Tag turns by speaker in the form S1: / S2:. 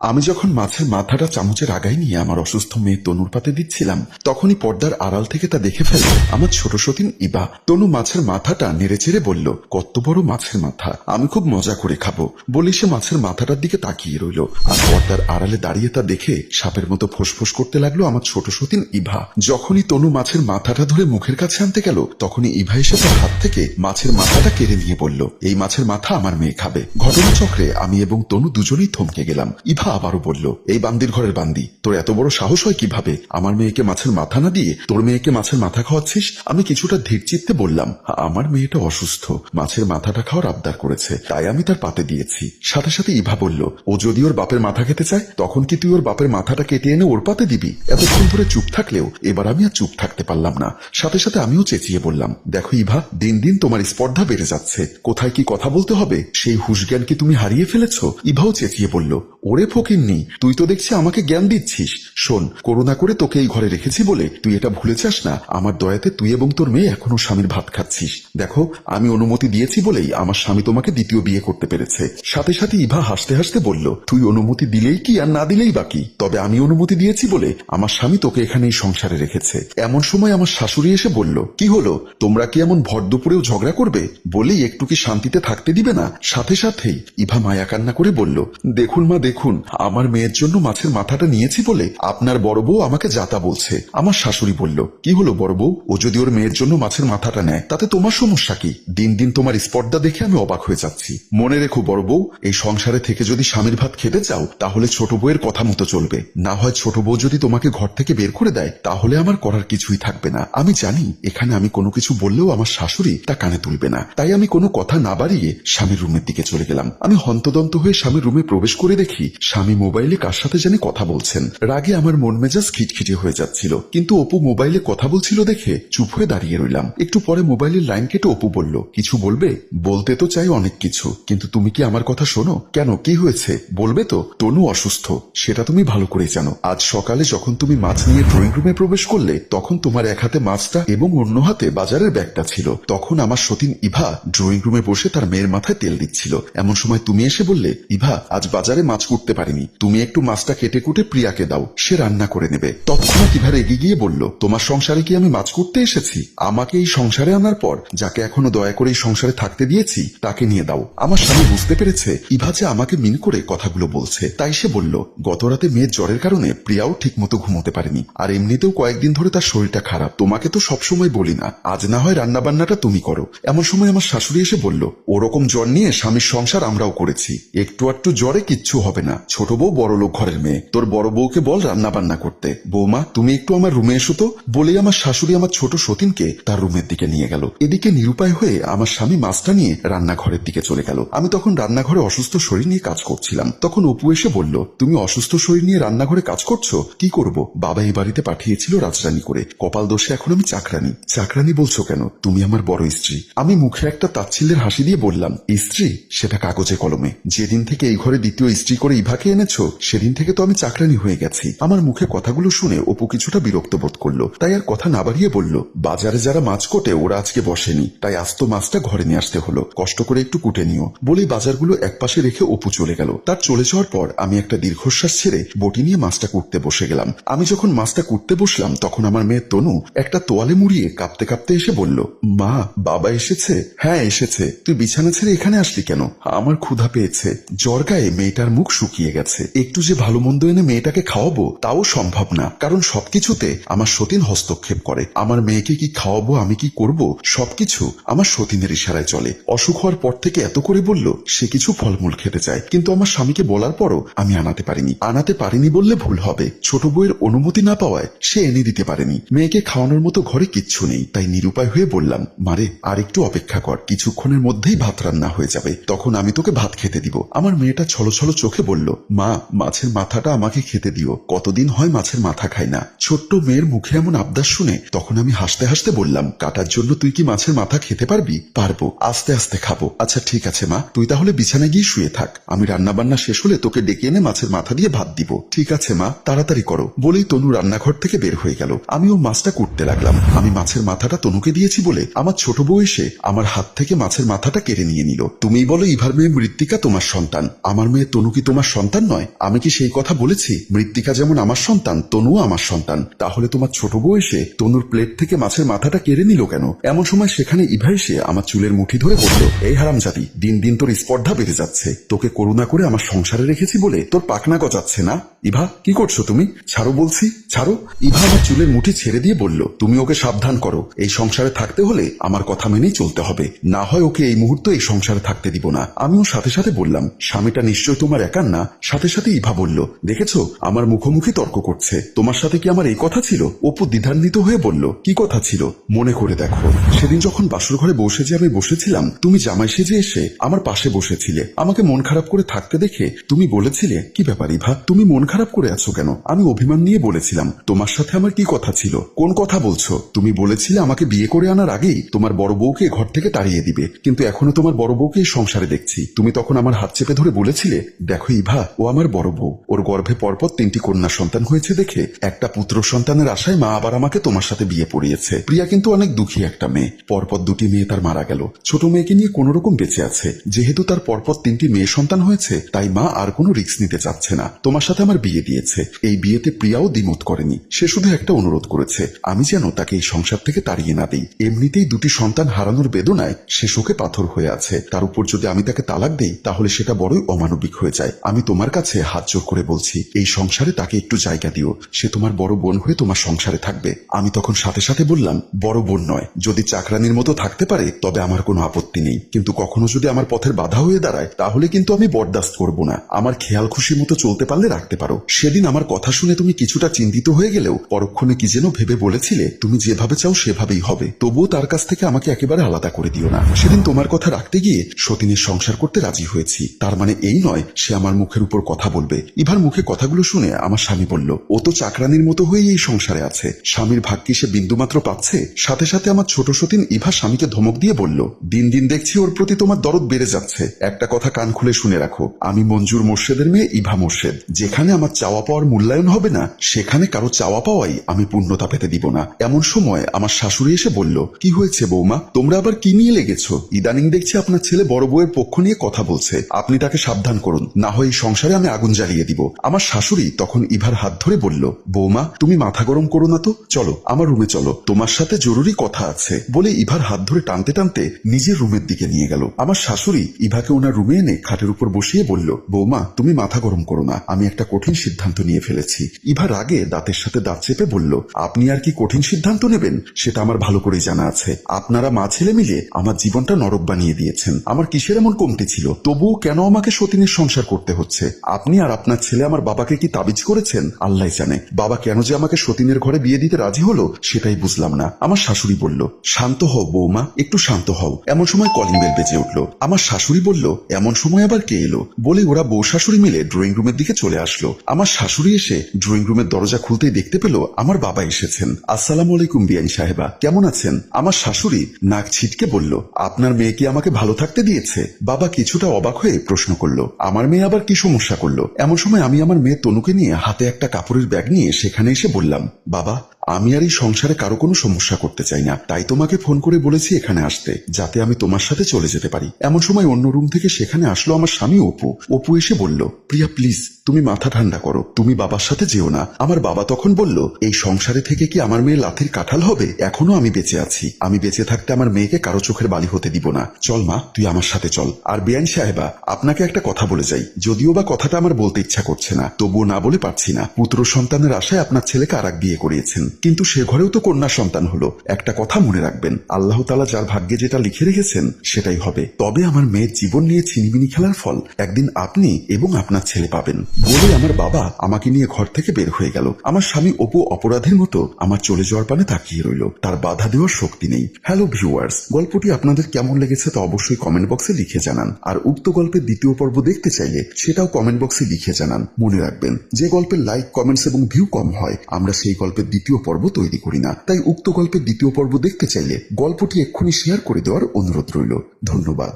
S1: আমি যখন মাছের মাথাটা চামচের আগায় নিয়ে আমার অসুস্থ মেয়ে তনুর পাতে দিচ্ছিলাম, তখনই পর্দার আড়াল থেকে তা দেখে ফেলে আমার ছোট সতীন ইবা। তনু মাছের মাথাটা নেড়ে চেড়ে বলল, কত বড় মাছের মাথা, আমি খুব মজা করে খাব। বলি সে মাছের মাথাটার দিকে তাকিয়ে রইল। আর পর্দার আড়ালে দাঁড়িয়ে তা দেখে সাপের মতো ফোসফোস করতে লাগল আমার ছোট সতীন ইভা। যখনই তনু মাছের মাথাটা ধরে মুখের কাছে আনতে গেল, তখনই ইভা এসে তার হাত থেকে মাছের মাথাটা কেড়ে নিয়ে বলল, এই মাছের মাথা আমার মেয়ে খাবে। ঘটনাচক্রে আমি এবং তনু দুজনেই থমকে গেলাম। ইভা আবারও বলল, এই বান্দির ঘরের বান্দি, তোর এত বড় সাহস হয় কীভাবে? আমার মেয়েকে মাছের মাথা না দিয়ে তোর মেয়েকে মাছের মাথা খাওয়াচ্ছিস? আমি কিছুটা ধীর চিত্তে বললাম, আমার মেয়েটা অসুস্থ, মাছের মাথাটা খাওয়ার আবদার করেছে, তাই আমি তার পাতে দিয়েছি। সাথে সাথে ইভা বলল, ও যদি ওর বাপের মাথা খেতে চায়, তখন কি তুই ওর বাপের মাথাটা কেটে এনে ওর পাতে দিবি? এতক্ষণ ধরে চুপ থাকলেও এবার আমি আর চুপ থাকতে পারলাম না। সাথে সাথে আমিও চেঁচিয়ে বললাম, দেখো ইভা, দিন দিন তোমার স্পর্ধা বেড়ে যাচ্ছে, কোথায় কি কথা বলতে হবে? সেই হুশ জ্ঞান কি তুমি হারিয়ে ফেলেছ? ইভাও চেঁচিয়ে বলল, ওরে ফকিননি তুই তো দেখছি আমাকে জ্ঞান দিচ্ছিস। শোন, করুণা করে তোকে এই ঘরে রেখেছি বলে তুই এটা ভুলে যাস না। আমার দয়াতে তুই এবং তোর মেয়ে এখনও স্বামীর ভাত খাচ্ছিস। দেখো, আমি অনুমতি দিয়েছি বলেই আমার স্বামী তোমাকে দ্বিতীয় বিয়ে করতে পেরেছে। সাথে সাথে ইভা হাসতে হাসতে বলল, তুই অনুমতি দিলেই কি আর না দিলেই বাকি তবে আমি অনুমতি দিয়েছি বলে আমার স্বামী তোকে এখানে এই সংসারে রেখেছে। এমন সময় আমার শাশুড়ি এসে বলল, কি হলো? তোমরা কি এমন ভর দুপুরেও ঝগড়া করবে? বলেই একটু কি শান্তিতে থাকতে দিবে না? সাথে সাথেই ইভা মায়া কান্না করে বলল, দেখুন মা, দেখুন, আমার মেয়ের জন্য মাছের মাথাটা নিয়েছি বলে আপনার বড় বউ আমাকে যাতা বলছে। আমার শাশুড়ি বলল, কি হলো বড় বউ? ও যদি ওর মেয়ের জন্য মাছের মাথাটা নেয়, তাতে তোমার সমস্যা কি? দিন দিন তোমার স্পর্ধা দেখে আমি অবাক হয়ে যাচ্ছি। মনে রেখো বড় বউ, এই সংসারে থেকে যদি স্বামীর ভাত খেতে চাও, তাহলে ছোট বউয়ের কথা মতো চলবে। না হয় ছোট বউ যদি তোমাকে ঘর থেকে বের করে দেয়, তাহলে আমার করার কিছুই থাকবে না। আমি জানি, এখানে আমি কোনো কিছু বললেও আমার শাশুড়ি তা কানে তুলবে না। তাই আমি কোনো কথা না বাড়িয়ে স্বামীর রুমের দিকে চলে গেলাম। আমি হন্তদন্ত হয়ে স্বামীর রুমে প্রবেশ করে দেখি, স্বামী মোবাইলে কার সাথে জানি কথা বলছেন। রাগে আমার মন মেজাজ খিটখিটে হয়ে যাচ্ছিল। কিন্তু অপু মোবাইলে কথা বলছিল দেখে চুপ হয়ে দাঁড়িয়ে রইলাম। একটু পরে মোবাইলের লাইন কেটে অপু বলল, কিছু বলবে? বলতে তো চাই অনেক কিছু। কিন্তু তুমি কি আমার কথা শোনো? কেন? কি হয়েছে? বলবে তো। তনু অসুস্থ। সেটা তুমি ভালো করে জানো। আজ সকালে যখন তুমি মাছ নিয়ে ড্রয়িং রুমে প্রবেশ করলে, তখন তোমার এক হাতে মাছটা এবং অন্য হাতে বাজারের ব্যাগটা ছিল। তখন আমার সতীন ইভা ড্রয়িং রুমে বসে তার মেয়ের মাথায় তেল দিচ্ছিল। এমন সময় তুমি এসে বললে, ইভা, আজ বাজারে মাছ কুটতে পারিনি। তুমি একটু মাছটা কেটে কুটে প্রিয়াকে দাও। সে রান্না করে নেবে। তৎক্ষণাৎ ইভা রেগে গিয়ে বলল, তোমার সংসারে কি আমি মাছ করতে এসেছি? আমাকে এই সংসারে আনার পর, যাকে এখনও দয়া করে এই সংসারে থাকতে দিয়েছি, তাকে নিয়ে দাও। আমার স্বামী বুঝতে পেরেছে, ইভা যে আমাকে মিন করে কথাগুলো বলছে। তাই সে বলল গত রাতে মেয়ের জ্বরের কারণে প্রিয়াও ঠিক মতো ঘুমোতে পারেনি, আর এমনিতেও কয়েকদিন ধরে তার শরীরটা খারাপ। তোমাকে তো সবসময় বলি না, আজ না হয় রান্না বান্নাটা তুমি করো। এমন সময় আমার শাশুড়ি এসে বলল, ওরকম জ্বর নিয়ে স্বামীর সংসার আমরাও করেছি। একটু একটু জ্বরে কিচ্ছু হবে না। ছোট বউ বড় লোক ঘরের মেয়ে। তোর বড় বউকে বল রান্না বান্না করতে। বৌমা, তুমি একটু আমার রুমে এসো তো। বলেই আমার শাশুড়ি আমার ছোট সতীনকে তার রুমের দিকে নিয়ে গেল। এদিকে নিরুপায় হয়ে আমার স্বামী মাছটা নিয়ে রান্নাঘরের দিকে চলে গেল। আমি তখন রান্নাঘরে অসুস্থ শরীর নিয়ে কাজ করছিলাম। তখন অপু এসে বলল, তুমি অসুস্থ শরীর নিয়ে রান্নাঘরে কাজ করছ? কি করব? বাবা এই বাড়িতে পাঠিয়েছিল রাজরানী করে। কপাল দোষে এখন আমি চাকরানি। চাকরানি বলছো কেন? তুমি আমার বড় স্ত্রী। আমি মুখে একটা তাচ্ছিল্যের হাসি দিয়ে বললাম, স্ত্রী, সেটা কাগজে কলমে। যেদিন থেকে এই ঘরে দ্বিতীয় স্ত্রী করে ইভাকে এনেছো, সেদিন থেকে তো আমি চাকরানি হয়ে গেছি। আমার মুখে কথাগুলো শুনে অপু কিছুটা বিরক্ত বোধ করল। তাই আর কথা না বাড়িয়ে বলল, বাজারে যারা মাছ কোটে, ওরা আজকে বসেনি। তাই আস্ত মাছটা ঘরে নিয়ে আসতে হলো। কষ্ট করে একটু কুটে নিও। বলেই বাজারগুলো একপাশে রেখে অপু চলে গেল। তার চলে যাওয়ার পর আমি একটা দীর্ঘশ্বাস ছেড়ে বটি নিয়ে মাছটা কুটতে বসে গেলাম। আমি যখন মাছটা কুটতে বসলাম, তখন আমার মেয়ে তনু একটা তোয়ালে মুড়িয়ে কাঁপতে কাঁপতে এসে বলল, মা, বাবা এসেছে? হ্যাঁ এসেছে। তুই বিছানা ছেড়ে এখানে আসলি কেন? আমার ক্ষুধা পেয়েছে। জ্বর গায়ে মেয়েটার মুখ শুকিয়ে গেছে। একটু যে ভালো মন্দ এনে মেয়েটাকে খাওয়াবো তাও সম্ভব না। কারণ সবকিছুতে আমার সতীন হস্তক্ষেপ করে। আমার মেয়েকে কি খাওয়াবো, আমি কি করব? সবকিছু আমার সতীনের ইশারায় চলে। অসুখ হওয়ার পর থেকে এত করে বলল, সে কিছু ফলমূল খেতে চায়। কিন্তু আমার স্বামীকে বলার পরও আমি আনাতে পারিনি। আনাতে পারিনি বললে ভুল হবে। ছোট বউয়ের অনুমতি না পাওয়ায় সে এনে দিতে পারেনি। মেয়েকে খাওয়ানোর মতো ঘরে কিচ্ছু নেই। তাই নিরুপায় হয়ে বললাম মারে আর একটু অপেক্ষা কর। কিছুক্ষণের মধ্যেই ভাত রান্না হয়ে যাবে। তখন আমি তোকে ভাত খেতে দিব। আমার মেয়েটা ছলো ছলো চোখে বলল, মা, মাছের মাথাটা আমাকে খেতে দিও। কতদিন হয় মাছের মাথা খাই না। ছোট্ট মেয়ের মুখে এমন আবদার শুনে তখন আমি হাসতে হাসতে বললাম, কাটার জন্য তুই কি মাছের মাথা খেতে পারবি? পারব, আস্তে আস্তে খাব। আচ্ছা ঠিক আছে, মা, তুই তাহলে বিছানায় গিয়ে শুয়ে থাক। আমি রান্না বান্না শেষ হলে তোকে ডেকে এনে মাছের মাথা দিয়ে ভাত দিব। ঠিক আছে, মা, তাড়াতাড়ি করো। বলেই তনু রান্নাঘর থেকে বের হয়ে গেল। আমিও মাছটা কুটতে লাগলাম। আমি মাছের মাথাটা তনুকে দিয়েছি বলে আমার ছোট বউ এসে আমার হাত থেকে মাছের মাথাটা কেড়ে নিয়ে নিল। তুমি বলো, ইভার মেয়ে মৃত্তিকা তোমার সন্তান। আমার মেয়ে তনু কি তোমার সন্তান নয়? আমি কি সেই কথা বলেছি? মৃত্তিকা আমার সন্তান, তনুও আমার সন্তান। তাহলে তোমার ছোট বয়সে তনুর প্লেট থেকে মাছের মাথাটা কেড়ে নিল কেন? এমন সময় সেখানে ইভা এসে আমার চুলের মুঠি ধরে বলল, এই হারাম জাতি দিন দিন তোর স্পর্ধা বেড়ে যাচ্ছে। তোকে করুণা করে আমার সংসারে রেখেছি বলে তোর পাকনা গজাচ্ছে না? ইভা, কি করছ তুমি? ছাড়ো বলছি, ছাড়ো। ইভা আমার চুলের মুঠি ছেড়ে দিয়ে বলল, তুমি ওকে সাবধান করো। এই সংসারে থাকতে হলে আমার কথা মেনেই চলতে হবে। না হয় ওকে এই মুহূর্তে এই সংসারে থাকতে দিব না। আমিও সাথে সাথে বললাম, স্বামীটা নিশ্চয় তোমার একার না? সাথে সাথে ইভা বলল, দেখেছ, আমার মুখোমুখি তর্ক করছে। তোমার সাথে কি আমার এই কথা ছিল? অপু দ্বিধান্বিত হয়ে বলল, কি কথা ছিল? মনে করে দেখো। সেদিন যখন বাসুর ঘরে বসে যে আমি বসেছিলাম, তুমি জামাই সেজে এসে আমার পাশে বসেছিলে। আমাকে মন খারাপ করে থাকতে দেখে তুমি বলেছিলে, কি ব্যাপার ইভা? তুমি মন খারাপ করে আছো কেন? আমি অভিমান নিয়ে বলেছিলাম। তোমার সাথে আমার কি কথা ছিল? কোন কথা বলছো? তুমি বলেছিলে আমাকে বিয়ে করে আনার আগেই তোমার বড় বউকে ঘর থেকে তাড়িয়ে দিবে। কিন্তু এখনও তোমার বড় বউকে সংসারে দেখছি। তুমি তখন আমার হাত চেপে ধরে বলেছিলে, দেখো ইভা, ও আমার বড় বউ। ওর গর্ভে পরপর তিনটি কন্যা সন্তান হয়েছে দেখে একটা পুত্র সন্তানের আশায় মা আবার আমাকে তোমার সাথে বিয়ে পড়িয়েছে। প্রিয়া কিন্তু অনেক দুঃখী একটা মেয়ে। পরপর দুটি মেয়ে তার মারা গেল। ছোট মেয়েকে নিয়ে কোন রকম বেঁচে আছে। যেহেতু তার পরপর তিনটি মেয়ে সন্তান হয়েছে, তাই মা আর কোনো রিস্ক নিতে চাচ্ছে না। তোমার সাথে আমার বিয়ে দিয়েছে। এই বিয়েতে প্রিয়াও দ্বিমত করেনি। সে শুধু একটা অনুরোধ করেছে। আমি যেন তাকে এই সংসার থেকে তাড়িয়ে না দিই। এমনিতেই দুটি সন্তান হারানোর বেদনায় সে শোকে পাথর হয়ে আছে। তার উপর যদি আমি তাকে তালাক দেই, তাহলে সেটা বড়ই অমানবিক হয়ে যায়। আমি তোমার কাছে হাত জোর করে বলছি, এই সংসারে তাকে একটু জায়গা দিও। সে তোমার বড় বোন হয়ে তোমার সংসারে থাকবে। আমি তখন সাথে সাথে বললাম, বড় বোন নয়। যদি চাকরানির মতো থাকতে পারে, তবে আমার কোনো আপত্তি নেই। কিন্তু কখনো যদি আমার পথের বাধা হয়ে দাঁড়ায়, তাহলে কিন্তু আমি বরদাস্ত করব না। আমার খেয়াল খুশি মতো চলতে পারলে রাখতে পারো। সেদিন আমার কথা শুনে তুমি কিছুটা চিন্তিত হয়ে গেলেও পরক্ষণে কি যেন ভেবে বলেছিলে, তুমি যেভাবে চাও সেভাবেই হবে। তবুও তার কাছ থেকে আমাকে একেবারে আলাদা করে দিও না। সেদিন তোমার কথা রাখতে গিয়ে সতীনের সংসার করতে রাজি হয়েছি। তার মানে এই নয়, সে আমার মুখের উপর কথা বলবে। ইভার মুখে কথাগুলো শুনে আমার স্বামী বলল, ও তো চাকরানির মতো হয়েই এই সংসারে আছে। স্বামীর ভাগ কি সে বিন্দুমাত্র পাচ্ছে? সাথে সাথে আমার ছোট সতীন ইভা স্বামীকে ধমক দিয়ে বলল, দিন দিন দেখছি ওর প্রতি তোমার দরদ বেড়ে যাচ্ছে। একটা কথা কান খুলে শুনে রাখো। আমি মঞ্জুর মোর্শেদের মেয়ে ইভা মোর্শেদ, যেখানে আমার চাওয়া পাওয়ার মূল্যায়ন হবে না, সেখানে কারও চাওয়া পাওয়াই আমি পূর্ণতা পেতে দিব না। এমন সময় আমার শাশুড়ি এসে বলল, কি হয়েছে বৌমা? তোমরা আবার কি নিয়ে লেগেছো? ইদানিং দেখছি আপনার ছেলে বড় বউয়ের পক্ষ নিয়ে কথা বলছে। আপনি তাকে সাবধান করুন, না হয় সংসারে আমি আগুন জ্বালিয়ে দিব। আমার শাশুড়ি তখন ইভার হাত ধরে বলল, বৌমা, তুমি মাথা গরম করো না তো? চলো, আমার রুমে চলো। তোমার সাথে জরুরি কথা আছে। বলে ইভার হাত ধরে টানতে টানতে নিজের রুমের দিকে নিয়ে গেল। আমার শাশুড়ি ইভাকে ওনার রুমে এনে খাটের উপর বসিয়ে বলল, বৌমা, তুমি মাথা গরম করো না। আমি একটা কঠিন সিদ্ধান্ত নিয়ে ফেলেছি। ইভার আগে দাঁতের সাথে দাঁত চেপে বলল, আপনি আর কি কঠিন সিদ্ধান্ত নেবেন? সেটা আমার ভালো করেই জানা আছে। আপনারা মা ছেলে মিলে আমার জীবনটা নরক বানিয়ে দিয়েছেন। আমার কিসের এমন কমতি ছিল? তবুও কেন আমাকে সতীনের সংসার করতে হচ্ছে? আপনি আর আপনার ছেলে আমার বাবাকে কি তাবিজ করেছেন? আল্লাহ জানে। বাবা কেন যে আমাকে সতীনের ঘরে বিয়ে দিতে রাজি হলো, সেটাই বুঝলাম না। আমার শাশুড়ি বলল, শান্ত হও বৌমা, একটু শান্ত হও। এমন সময় কলিং বেল বেজে উঠল। আমার শাশুড়ি বলল, এমন সময় আবার কে এলো? বলে ওরা বউ শাশুড়ি মিলে ড্রয়িং রুমের দিকে চলে আসলো। আমার শাশুড়ি এসে ড্রয়িং রুমের দরজা খুলতেই দেখতে পেল আমার বাবা এসেছেন। আসসালাম আলাইকুম বিয়ান সাহেবা, কেমন আছেন? আমার শাশুড়ি নাক ছিটকে বলল, আপনার মেয়ে কি আমাকে ভালো থাকতে দিয়েছে? বাবা কিছুটা অবাক হয়ে প্রশ্ন করল, আমার মেয়ে আবার কি সমস্যা করল? এমন সময় আমি আমার মেয়ে তনুকে নিয়ে হাতে একটা কাপড়ের ব্যাগ নিয়ে সেখানে এসে বললাম, বাবা আমি আর এই সংসারে কারও কোনো সমস্যা করতে চাই না। তাই তোমাকে ফোন করে বলেছি এখানে আসতে, যাতে আমি তোমার সাথে চলে যেতে পারি। এমন সময় অন্য রুম থেকে সেখানে আসলো আমার স্বামী অপু। অপু এসে বলল, প্রিয়া, প্লিজ, তুমি মাথা ঠান্ডা করো। তুমি বাবার সাথে যেও না। আমার বাবা তখন বলল, এই সংসারে থেকে কি আমার মেয়ে লাথির কাঁঠাল হবে? এখনও আমি বেঁচে আছি। আমি বেঁচে থাকতে আমার মেয়েকে কারও চোখের বালি হতে দিব না। চল মা, তুই আমার সাথে চল। আর বেআইন সাহেবা, আপনাকে একটা কথা বলে যাই। যদিও বা কথাটা আমার বলতে ইচ্ছা করছে না, তবুও না বলে পারছি না। পুত্র সন্তানের আশায় আপনার ছেলেকে আর বিয়ে করিয়েছেন। কিন্তু সে ঘরেও তো কন্যা সন্তান হলো। একটা কথা মনে রাখবেন, আল্লাহ তালা যার ভাগ্যে যেটা লিখে রেখেছেন, সেটাই হবে। তবে আমার মেয়ের জীবন নিয়ে ছিনিমিনি খেলার ফল একদিন আপনি এবং আপনার ছেলে পাবেন। বলে আমার বাবা আমাকে নিয়ে ঘর থেকে বের হয়ে গেল। আমার স্বামী অপু অপরাধের মতো আমার চলে যাওয়ার পানে তাকিয়ে রইল। তার বাধা দেওয়ার শক্তি নেই। হ্যালো ভিউয়ার্স গল্পটি আপনাদের কেমন লেগেছে তা অবশ্যই কমেন্ট বক্সে লিখে জানান। আর উক্ত গল্পের দ্বিতীয় পর্ব দেখতে চাইলে সেটাও কমেন্ট বক্সে লিখে জানান। মনে রাখবেন, যে গল্পের লাইক কমেন্টস এবং ভিউ কম হয়, আমরা সেই গল্পের দ্বিতীয় পর্ব তৈরি করি না। তাই উক্ত গল্পের দ্বিতীয় পর্ব দেখতে চাইলে গল্পটি এক্ষুনি শেয়ার করে দেওয়ার অনুরোধ রইল। ধন্যবাদ।